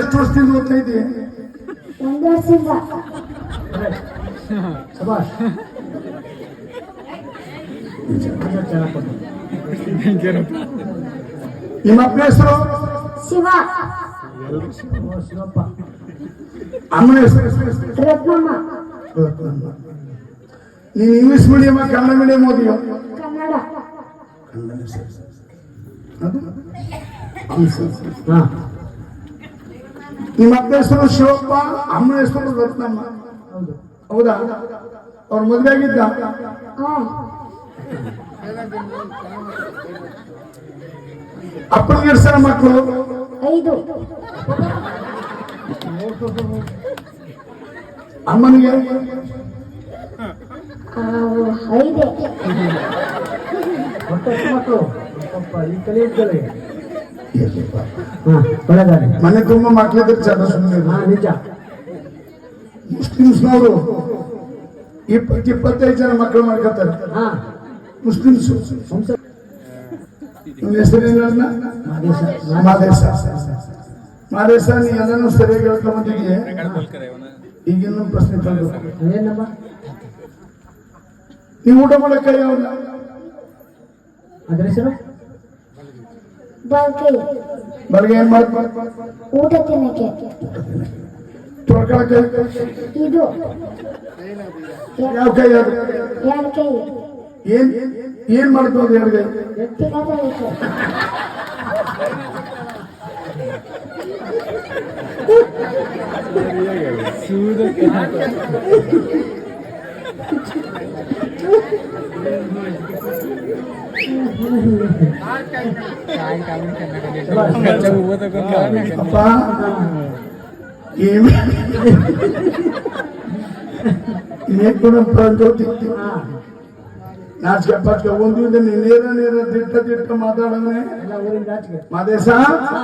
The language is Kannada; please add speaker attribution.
Speaker 1: ಎಷ್ಟು ವರ್ಷದಿಂದ ಓದ್ತಾ ಇದೆಯಾ
Speaker 2: ಒಂದು ವರ್ಷದಿಂದ.
Speaker 3: ಶಬಾಷ್
Speaker 1: ನಿಮ್ಮ ಹೆಸರು?
Speaker 2: ಶಿವ.
Speaker 3: ಶಿವಪ್ಪ.
Speaker 1: ಅಮ್ಮನ ಹೆಸರು?
Speaker 2: ರತ್ನಮ್ಮ.
Speaker 1: ನೀನು ಇಂಗ್ಲಿಷ್ ಮೀಡಿಯಂ ಕನ್ನಡ ಮೀಡಿಯಂ ಓದಿಯ?
Speaker 2: ಕನ್ನಡ.
Speaker 1: ಕನ್ನಡ ಅದು?
Speaker 3: ಹಾ.
Speaker 1: ನಿಮ್ಮ ಅಪ್ಪ ಹೆಸರು ಶಿವಪ್ಪ ಅಮ್ಮನ ಹೆಸರು ರತ್ನಮ್ಮ
Speaker 3: ಹೌದು?
Speaker 1: ಹೌದಾ ಅವ್ರ ಮದುವೆ ಆಗಿದ್ದ?
Speaker 2: ಹಾ.
Speaker 1: ಅಪ್ಪನಿಗೆ ಜನ ಮಕ್ಕಳು?
Speaker 2: ಐದು.
Speaker 1: ಅಮ್ಮನಿಗೆ?
Speaker 2: ಆ, ಐದೇ.
Speaker 3: ಮಕ್ಕಳು. ಈ ಕಲೆ
Speaker 1: ಮನೆ ತುಂಬ ಮಕ್ಕಳಿದ್ರೆ ಚಂದ ಸುಮ್ಮನೆ
Speaker 3: ನಿಜ.
Speaker 1: ಮುಸ್ಲಿಮ್ಸ್ನವರು ಇಪ್ಪತ್ತು ಇಪ್ಪತ್ತೈದು ಜನ ಮಕ್ಕಳು ಮಾಡ್ಕೊತಾರೆ.
Speaker 3: ಹಾ.
Speaker 1: ಮುಸ್ಲಿಮ್ಸ್ ಹೆಸರೇನ
Speaker 3: ಮಾದೇಶ.
Speaker 1: ಮಾದೇಶ. ನೀ ಎಲ್ಲನೂ ಸರಿಯಾಗಿ ಹೇಳ್ಕೊಂಬಂದಿದೆಯೇ ಈಗಿನ ಪ್ರಶ್ನೆ ತಂದು. ನೀವು ಊಟ ಮಾಡಕ್ಕೆ
Speaker 3: ಅದ್ರ ಹೆಸರು
Speaker 2: ಬಲ್ಕೈ
Speaker 1: ಬೆಳಗ್ಗೆ ಏನ್ ಮಾಡ್ತಾರೆ
Speaker 2: ಊಟ ತಿನ್ನಕ್ಕೆ
Speaker 1: ತೊಳ್ಕೊಳಕ್ಕೆ
Speaker 2: ಇದು
Speaker 1: ಯಾವ ಕೈ ಅದು?
Speaker 2: ಎರಡು ಕೈ
Speaker 1: ಏನ್ ಏನ್ ಮಾಡ್ಬೋದು ಎರಡು ಕೈ
Speaker 2: ತಿನ್ನೋದಕ್ಕೆ
Speaker 1: ಅಪ್ಪ ಏನ್ ಏನ್ ಕೂಡ ಪ್ರಜ್ಯೋತಿ
Speaker 3: ಹಾ
Speaker 1: ನಾಚಿಕೆ ಪಾಚಿಕೆ ಒಂದು ನೇರ ನೇರ ದಿಟ್ಟ ದಿಟ್ಟ ಮಾತಾಡೋನೆ
Speaker 3: ಎಲ್ಲ ಊರಿಂದ ಆಚೆಗೆ
Speaker 1: ಮಾದೇಶ
Speaker 3: ಹಾ